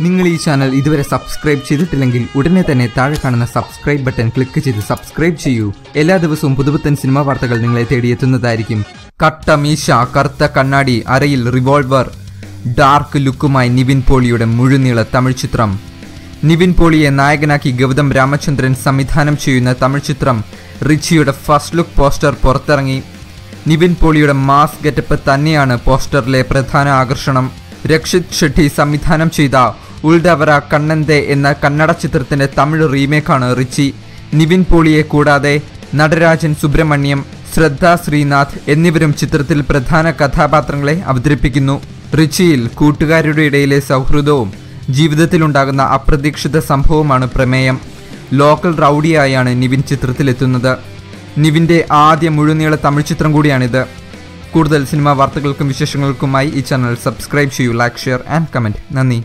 നിങ്ങൾ ഈ ചാനൽ ഇതുവരെ സബ്സ്ക്രൈബ് ചെയ്തിട്ടില്ലെങ്കിൽ ഉടനെ തന്നെ താഴെ കാണുന്ന സബ്സ്ക്രൈബ് ബട്ടൺ ക്ലിക്ക് ചെയ്ത് സബ്സ്ക്രൈബ് ചെയ്യൂ. എല്ലാ ദിവസവും പുതുപുത്തൻ സിനിമാ വാർത്തകൾ നിങ്ങളെ തേടിയെത്തുന്നതായിരിക്കും. കട്ട മീശ കറുത്ത കണ്ണാടി അരയിൽ റിവോൾവർ. ഡാർക്ക് ലുക്കുമായി നിവിൻ പോളിയുടെ മുഴുനീള തമിഴ് ചിത്രം. നിവിൻ പോളിയെ നായകനാക്കി ഗൗതം രാമചന്ദ്രൻ സംവിധാനം ചെയ്യുന്ന തമിഴ് ചിത്രം. റിച്ചിയുടെ ഫസ്റ്റ് ലുക്ക് പോസ്റ്റർ പുറത്തിറങ്ങി. നിവിൻ പോളിയുടെ മാസ് ഗെറ്റപ്പ് തന്നെയാണ് പോസ്റ്ററിലെ പ്രധാന ആകർഷണം. രക്ഷിത് ഷെട്ടി സംവിധാനം ചെയ്ത ഉൾഡവര കണ്ണന്തെ എന്ന കന്നഡ ചിത്രത്തിന്റെ തമിഴ് റീമേക്കാണ് റിച്ചി. നിവിൻ പോളിയെ കൂടാതെ നടരാജൻ സുബ്രഹ്മണ്യം ശ്രദ്ധ ശ്രീനാഥ് എന്നിവരും ചിത്രത്തിൽ പ്രധാന കഥാപാത്രങ്ങളെ അവതരിപ്പിക്കുന്നു. റിച്ചിയിൽ കൂട്ടുകാരുടെ ഇടയിലെ സൗഹൃദവും ജീവിതത്തിലുണ്ടാകുന്ന അപ്രതീക്ഷിത സംഭവമാണ് പ്രമേയം. ലോക്കൽ റൗഡിയായാണ് നിവിൻ ചിത്രത്തിലെത്തുന്നത്. നിവിന്റെ ആദ്യ മുഴുനീള തമിഴ് ചിത്രം കൂടിയാണിത്. കൂടുതൽ സിനിമാ വാർത്തകൾക്കും വിശേഷങ്ങൾക്കുമായി ഈ ചാനൽ സബ്സ്ക്രൈബ് ചെയ്യൂ ലൈക്ക് ഷെയർ ആൻഡ് കമന്റ് നന്ദി.